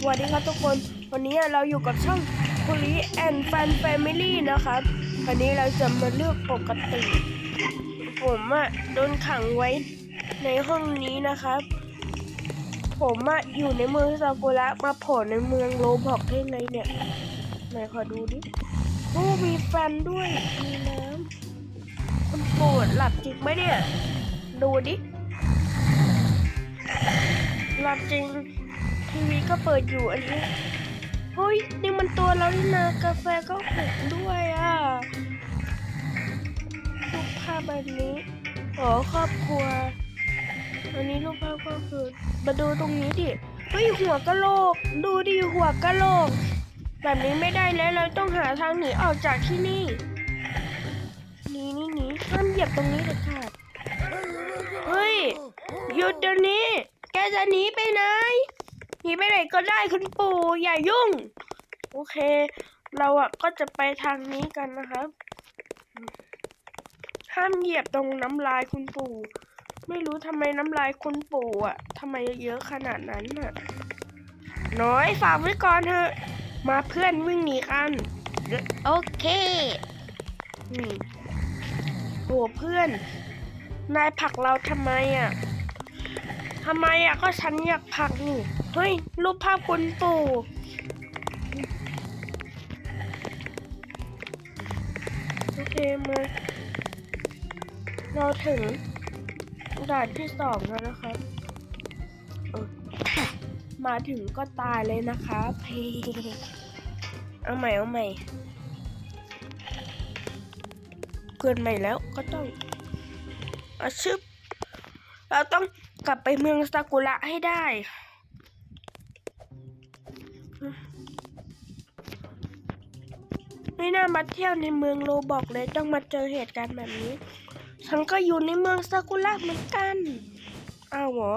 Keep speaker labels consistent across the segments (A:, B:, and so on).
A: สวัสดีครับทุกคน วันนี้เราอยู่กับช่อง p o l i and Fan Family นะครับวันนี้เราจะมาเลือกปกติ ผมอะโดนขังไว้ในห้องนี้นะครับ ผมอะอยู่ในเมืองซากุระมาโผล่ในเมืองโรบอกได้ไงเนี่ยไหนขอดูดิโอ้มีแฟนด้วยมีน้ำคุณโปรดหลับจริงไหมเนี่ย ดูดิหลับจริง ทีวีก็เปิดอยู่อันนี้เฮ้ยนี่มันตัวเรานี่นากาแฟก็หกด้วยอะรูปภาพแบบนี้อ๋อครอบครัว อันนี้รูปภาพก็คือมาดูตรงนี้ดิเฮ้ยหัวกะโหลก ดูดิหัวกะโหลก แบบนี้ไม่ได้แล้วเราต้องหาทางหนีออกจากที่นี่หนีนี่หนีห้ามเหยียบตรงนี้เด็ดขาดเฮ้ยหยุดเดี๋ยวนี้ แกจะหนีไปไหน หนีไปไหนก็ได้คุณปู่อย่ายุ่ง โอเค เราอะก็จะไปทางนี้กันนะครับห้ามเหยียบตรงน้ำลายคุณปู่ ไม่รู้ทำไมน้ำลายคุณปู่อะทำไมเยอะขนาดนั้นอะ น้อยฝากไว้ก่อนเถอะ มาเพื่อนวิ่งหนีกันโอเคนี่โอ้เพื่อน นายผลักเราทำไมอะ ทำไมอะก็ฉันอยากผักนี่ เฮ้ย รูปภาพคุณปู่โอเคมาเราถึงด่านที่สองแล้วนะครับมาถึงก็ตายเลยนะครับเฮ้เอาใหม่เอาใหม่เกิดใหม่แล้วก็ต้องอาชึบเราต้อง กลับไปเมืองซากุระให้ได้ไม่น่ามาเที่ยวในเมืองโรบอกเลยต้องมาเจอเหตุการณ์แบบนี้ ฉันก็อยู่ในเมืองซากุระเหมือนกัน อ้าวเหรอ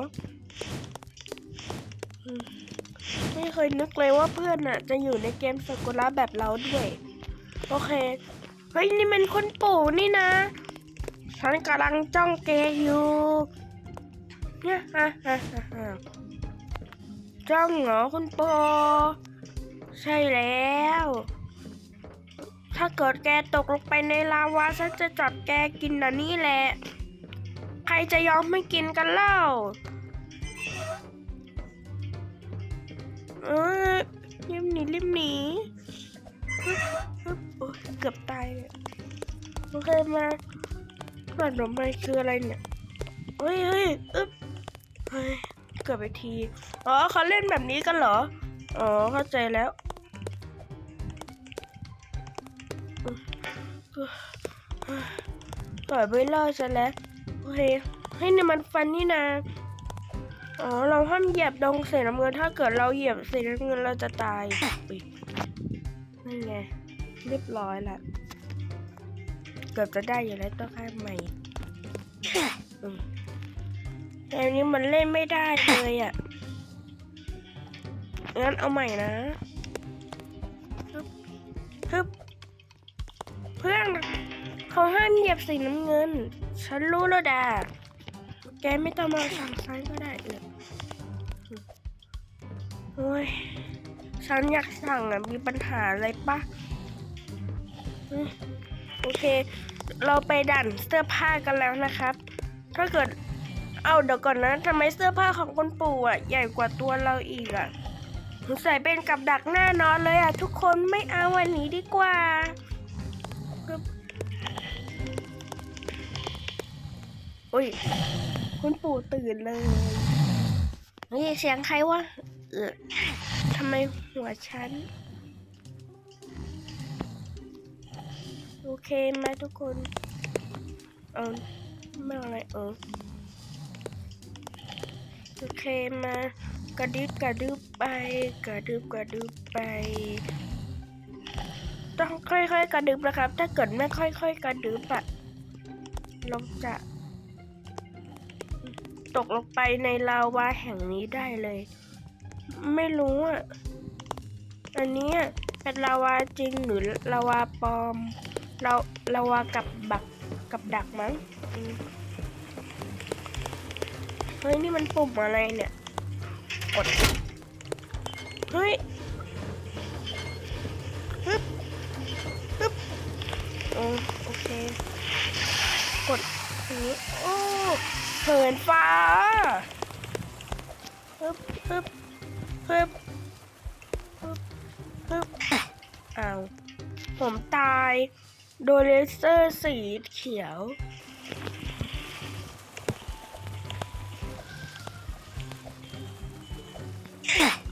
A: ไม่เคยนึกเลยว่าเพื่อนน่ะ จะอยู่ในเกมซากุระแบบเราด้วย โอเค เฮ้ย นี่มันคนปู่นี่นะ ฉันกำลังจ้องแกอยู่ จ้องเหรอคุณปอใช่แล้ว ถ้าเกิดแกตกลงไปในลาวาฉันจะจับแกกินนะนี่แหละ ใครจะยอมไม่กินกันเล่าเออรีบหนีรีบหนีฮึบฮึบโอ้เกือบตายเลยโอเคมาขนมมันคืออะไรเนี่ยเฮ้ยเฮ้ยอึ๊บ เฮ้ยเกือบไปที อ๋อเขาเล่นแบบนี้กันเหรอ อ๋อเข้าใจแล้วปล่อยไม่รอดซะแล้วโอเคเฮ้ยนี่มันฟันนี่นาอ๋อเราห้ามเหยียบดงสีน้ำเงินถ้าเกิดเราเหยียบสีน้ำเงินเราจะตายอุ๊ยนี่ไงเรียบร้อยละเกือบจะได้อยู่แล้วต้องข้าใหม่ อืมนี้มันเล่นไม่ได้เลยอะ งั้นเอาใหม่นะฮึบฮึบเพื่อนเขาห้ามเหยียบสีน้ำเงิน ฉันรู้แล้วดาแกไม่ต้องมาสั่งซ้ายก็ได้เลยโอ้ย ฉันอยากสั่งอะ มีปัญหาอะไรปะอืมโอเค เราไปดันเสื้อผ้ากันแล้วนะครับ ถ้าเกิด เอาเดี๋ยวก่อนนะทำไมเสื้อผ้าของคุณปู่อะใหญ่กว่าตัวเราอีกอะใส่เป็นกับดักแน่นอนเลยอะทุกคนไม่เอาวันนี้ดีกว่าอุ้ยคุณปู่ตื่นเลยนี่เสียงใครวะเออทำไมหัวฉัน โอเคไหมทุกคน เออไม่เอาอะไรเออ โอเคมากระดึบกระดึบไป กระดึบกระดึบไปต้องค่อยๆ กระดึบนะครับ ถ้าเกิดไม่ค่อย ๆ กระดึบอะเราจะ ตกลงไปในลาวาแห่งนี้ได้เลย ไม่รู้อะ อันนี้เป็นลาวาจริงหรือลาวาปลอม เราลาวากับบักกับดักมั้งอืม ฮ้ยนี่มันปุ่มอะไรเนี่ย กด เฮ้ยฮึบฮึบโอโอเค กดอย่างนี้โอ้เหินฟ้าฮึบฮึบฮึบฮึบฮึบอ้าว ผมตาย โดนเลเซอร์สีเขียว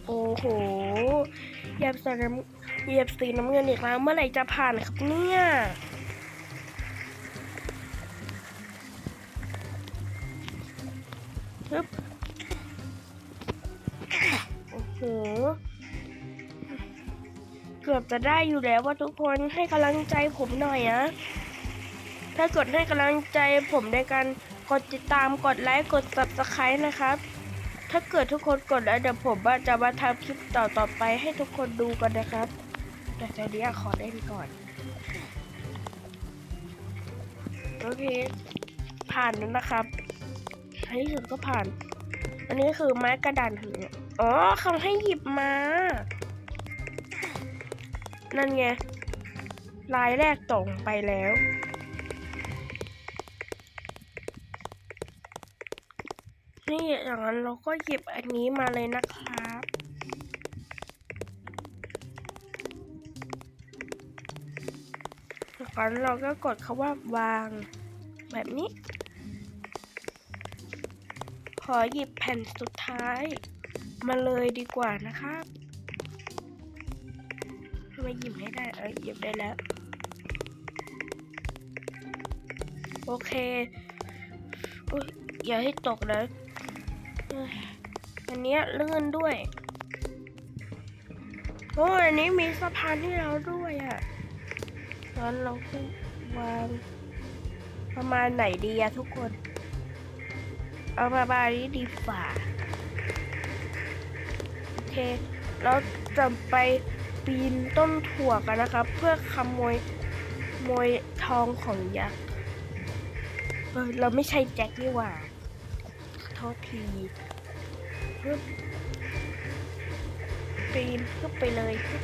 A: โอ้โหเหยียบสีน้ำเหยียบสีน้ำเงินอีกแล้วเมื่อไหร่จะผ่านครับเนี่ยฮึบโอ้โหเกือบจะได้อยู่แล้วว่าทุกคนให้กำลังใจผมหน่อยนะถ้ากดให้กำลังใจผมในการกดติดตามกดไลค์กด subscribe นะครับ ถ้าเกิดทุกคนกดแล้วเดี๋ยวผมว่าจะมาทำคลิปต่อต่อไปให้ทุกคนดูกันนะครับ แต่ตอนนี้ขอเล่นก่อน โอเค ผ่านแล้วนะครับในที่สุดก็ผ่าน อันนี้คือไม้กระดานถึงอ๋อเขาให้หยิบมา นั่นไงลายแรกตรงไปแล้ว นี่อย่างนั้นเราก็หยิบอันนี้มาเลยนะครับ จากนั้นเราก็กดคาว่าวางแบบนี้ ขอหยิบแผ่นสุดท้าย มาเลยดีกว่านะครับทำไมหยิบไม่ได้ เออหยิบได้แล้ว โอเคอย่าให้ตกนะ อันนี้ลื่นด้วยโอ้ยอันนี้มีสะพานให้เราด้วยอะ่ะงั้นเราก็วางประมาณไหนดีอะทุกคน เอาประมาณนี้ดีฝ่าโอเค เราจะไปปีนต้นถั่วกันนะครับ เพื่อขโมยขโมยทองของยักษ์เออเราไม่ใช่แจ็คนี่หว่า โทษทีฮึบปีนขึ้นไปเลยฮึบ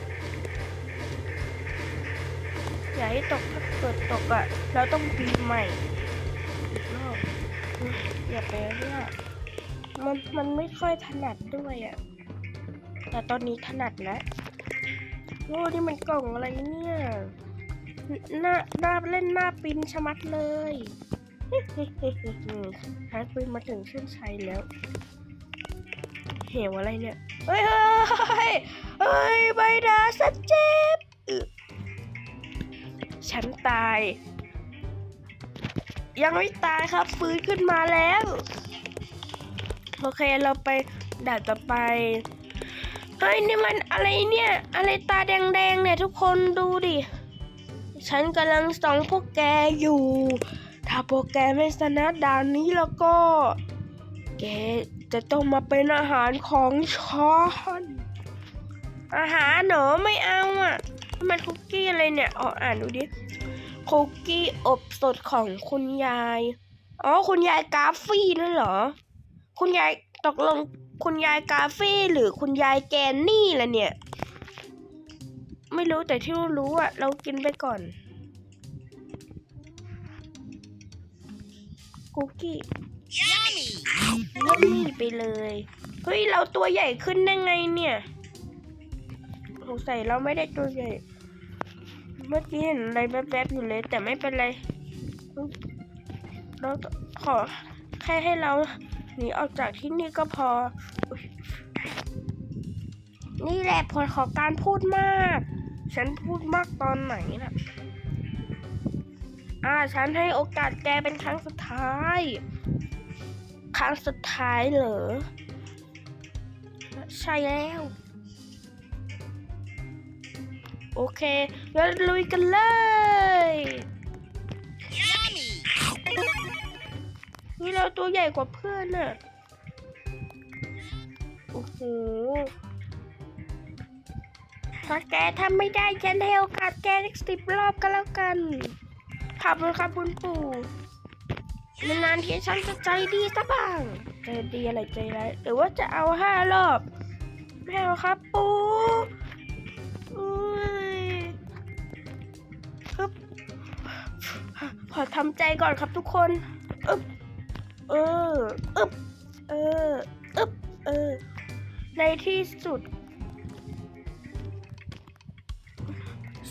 A: อย่าให้ตกถ้าเกิดตกอะ่ะ เราต้องปีนใหม่อีกรอบอย่าไปเนี่ยมันมันไม่ค่อยถนัดด้วยอะ่ะ แต่ตอนนี้ถนัดแล้วโอ้นี่มันกล่องอะไรเนี่ยหน้าหน้าเล่นหน้าปินชะมัดเลย ฮาร์ดปินมาถึงเส้นชัยแล้ว เหวอะไรเนี่ย เฮ้ย เฮ้ย เฮ้ย ใบดาสัจเจ็บฉันตาย ยังไม่ตายครับ ฟื้นขึ้นมาแล้ว โอเค เราไปด่านต่อไปเฮ้ยนี่มันอะไรเนี่ย อะไรตาแดงๆเนี่ยทุกคนดูดิ ฉันกำลังส่องพวกแกอยู่ ถ้าพวกแกไม่ชนะด่านนี้แล้วก็ แกจะต้องมาเป็นอาหารของฉันอาหารเหนอไม่เอาอะ มันคุกกี้อะไรเนี่ยอ๋ออ่านดูดิ คุกกี้อบสดของคุณยาย อ๋อ คุณยายกาฟี่นั่นเหรอ คุณยายตกลงคุณยายกาฟี่หรือคุณยายแกนนี่ล่ะเนี่ย ไม่รู้แต่ที่รู้อะเรากินไปก่อน คุกกี้ยัมมี่ไปเลย เฮ้ย เราตัวใหญ่ขึ้นได้ไงเนี่ยสงสัยเราไม่ได้ตัวใหญ่ เมื่อกี้เห็นอะไรแวบๆอยู่เลย แต่ไม่เป็นไร เราขอแค่ให้เราหนีออกจากที่นี่ก็พออุ๊ยนี่แหละผลของการพูดมาก ฉันพูดมากตอนไหนน่ะ อ่าฉันให้โอกาสแกเป็นครั้งสุดท้าย ครั้งสุดท้ายเหรอ ใช่แล้ว โอเคงั้นลุยกันเลยนี่เราตัวใหญ่กว่าเพื่อนน่ะ โอ้โหถ้าแกทำไม่ได้ฉันให้โอกาสแกอีกสิบรอบก็แล้วกัน ขอบคุณครับคุณปู่นานๆที่ฉันจะใจดีสักบ้างใจดีอะไรใจร้ายหรือว่าจะเอาห้ารอบไม่เอาครับปูอุ้ยฮึบขอทำใจก่อนครับทุกคนอึ๊บเอออึ๊บเอออึ๊บเออ ในที่สุด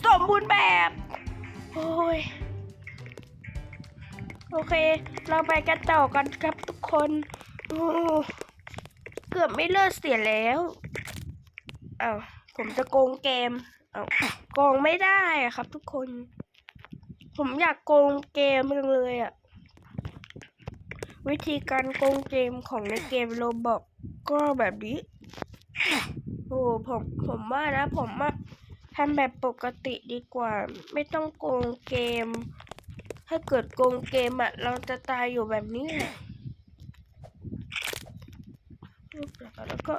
A: สมบูรณ์แบบ โอ้ย โอเค เราไปกันต่อกันครับทุกคนโอ้เกือบไม่เลิกเสียแล้วเอ้าผมจะโกงเกมเอ้าโกงไม่ได้อะครับ ทุกคน ผมอยากโกงเกมจังเลยอะวิธีการโกงเกมของในเกมโรบอกก็แบบนี้ โอ้ผมผมว่านะผมว่าทำแบบปกติดีกว่า ไม่ต้องโกงเกม ถ้าเกิดโกงเกมอะเราจะตายอยู่แบบนี้แหละแล้วก็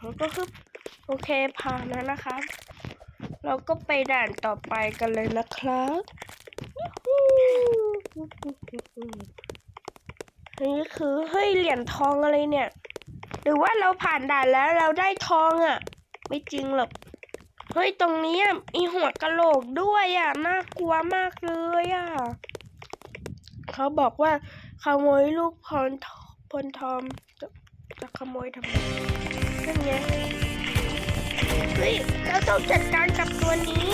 A: แล้วก็คือโอเคผ่านแล้วนะครับ เราก็ไปด่านต่อไปกันเลยนะครับนี่คือเฮ้ยเหรียญทองอะไรเนี่ย หรือว่าเราผ่านด่านแล้วเราได้ทองอะ่ะ ไม่จริงหรอก เฮ้ยตรงนี้อะมีหัวกะโหลกด้วยอะน่ากลัวมากเลยอะเขาบอกว่าขโมยลูกพรพลทอมจะจะขโมยทำไมนั่นไงเฮ้ยเราต้องจัดการกับตัวนี้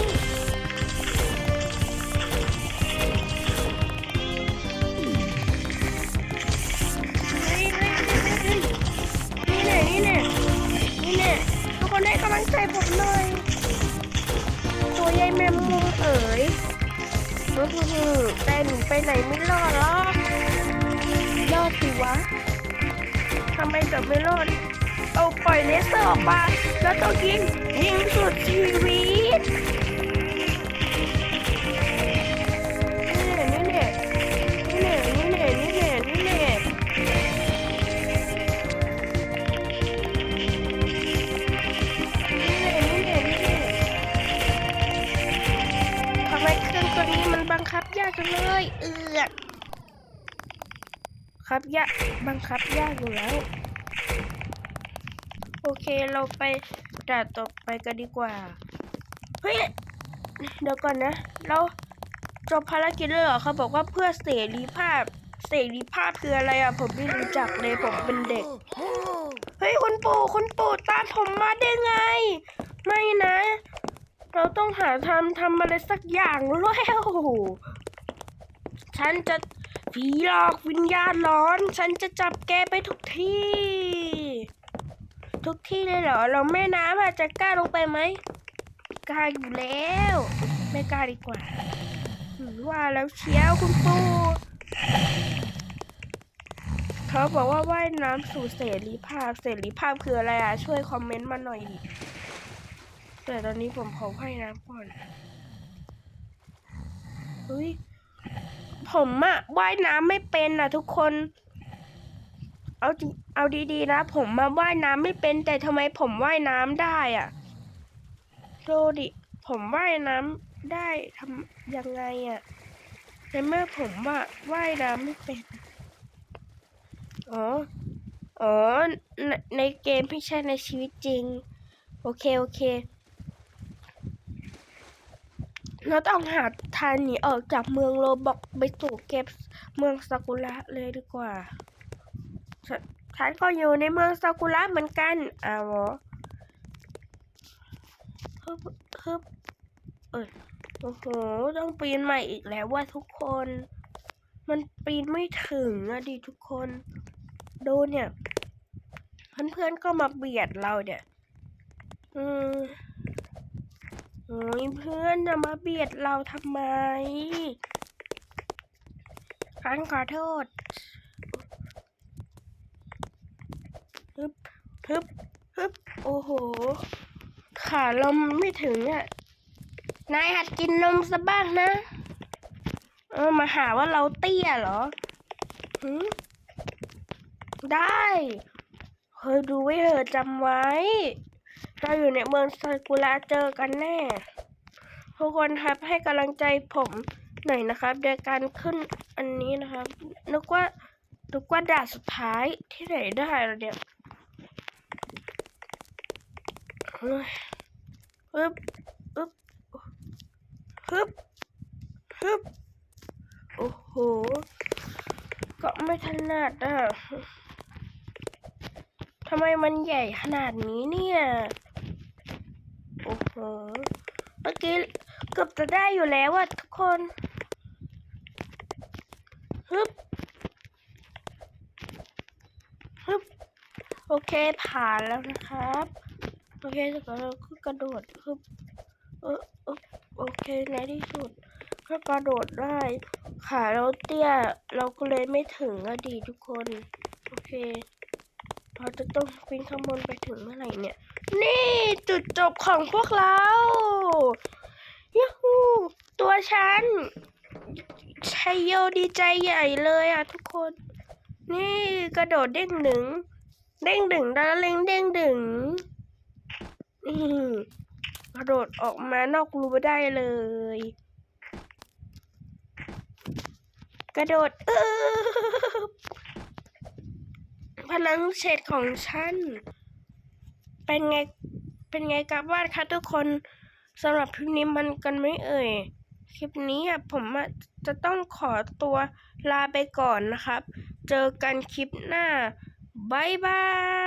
A: นี่แน่นี่แน่นี่แน่ทุกคนให้กำลังใจผมหน่อย โอ้ยแมมมุมเอ๋ยอื้อหือแต่หนูไปไหนไม่รอดหรอกรอดสิวะทำไมจะไม่รอด เอาปล่อยเลเซอร์ออกมาแล้วต้องยิงยิงสุดชีวิต จังเลยเอือกครับยากบังคับยากอยู่แล้ว โอเคเราไปด่าต่อไปกันดีกว่า เฮ้ย เดี๋ยวก่อนนะ เราจบภารกิจเลยเหรอเขาบอกว่าเพื่อเสรีภาพ เสรีภาพคืออะไรอะ ผมไม่รู้จักเลยผมเป็นเด็ก เฮ้ย คุณปู่คุณปู่ตามผมมาได้ไง ไม่นะ เราต้องหาทำทำอะไรสักอย่างแล้ว ฉันจะผีหลอกวิญญาณร้อน ฉันจะจับแกไปทุกที่ ทุกที่เลยเหรอ เราแม่น้ำอาจจะกล้าลงไปไหมกล้าอยู่แล้ว ไม่กล้าดีกว่าหือว่าแล้วเชียวคุณปู่เขาบอกว่าว่ายน้ำสู่เสรีภาพ เสรีภาพคืออะไรอะ ช่วยคอมเมนต์มาหน่อยดิแต่ตอนนี้ผมขอว่ายน้ำก่อนเฮ้ย ผมอะว่ายน้ำไม่เป็นอะทุกคน เอาเอาดีๆนะ ผมมาว่ายน้ำไม่เป็นแต่ทำไมผมว่ายน้ำได้อะดูดิผมว่ายน้ำได้ทำยังไงอะในเมื่อผมว่าว่ายน้ำไม่เป็น อ๋อ อ๋อ ในในเกมไม่ใช่ในชีวิตจริง โอเค โอเค เราต้องหาทางหนีออกจากเมืองโรบอกไปสู่เก็บเมืองซากุระเลยดีกว่าฉฉันก็อยู่ในเมืองซากุระเหมือนกันอ้าวฮึบฮึบเออโอ้โห ต้องปีนใหม่อีกแล้วว่าทุกคน มันปีนไม่ถึงอะดิทุกคน ดูเนี่ย เพื่อนๆก็มาเบียดเราเนี่ย อืม โอ้ยเพื่อนจะมาเบียดเราทำไมฉันขอโทษฮึบฮึบฮึบโอ้โห ขาเราไม่ถึงอะ นายหัดกินนมซะบ้างนะ เออ มาหาว่าเราเตี้ยเหรอหืได้เคยดูไว้เถอะจำไว้ เราอยู่ในเมืองซากุระเจอกันแน่ ทุกคนครับให้กำลังใจผมหน่อยนะครับโดยการขึ้นอันนี้นะครับนึกว่านึกว่าด่าสุดท้ายที่ไหนได้แล้วเนี่ยเฮ้ยฮึบฮึบฮึบฮึบโอ้โห ก็ไม่ถนัดอะทำไมมันใหญ่ขนาดนี้เนี่ย โหเมื่อกี้เกือบจะได้อยู่แล้วอะทุกคนฮึบฮึบโอเคผ่านแล้วนะครับ โอเคแล้วก็เราก็กระโดดฮึบเออโอเคในที่สุดก็กระโดดได้ขาเราเตี้ยเราก็เลยไม่ถึงอดีทุกคน โอเค เราจะต้องปีนข้างบนไปถึงเมื่อไหร่เนี่ย นี่จุดจบของพวกเรายูฮูตัวฉันชัยโยดีใจใหญ่เลยอะทุกคน นี่กระโดดเด้งหนึ่ง เด้งดึงดาเล็งเด้งดึงนี่กระโดดออกมานอกรูได้เลย กระโดดเออ พลังเฉดของฉัน เป็นไง เป็นไงกับว่าคะทุกคนสำหรับคลิปนี้มันกันไม่เอ่ย คลิปนี้อะผมอะจะต้องขอตัวลาไปก่อนนะครับ เจอกันคลิปหน้าบายบาย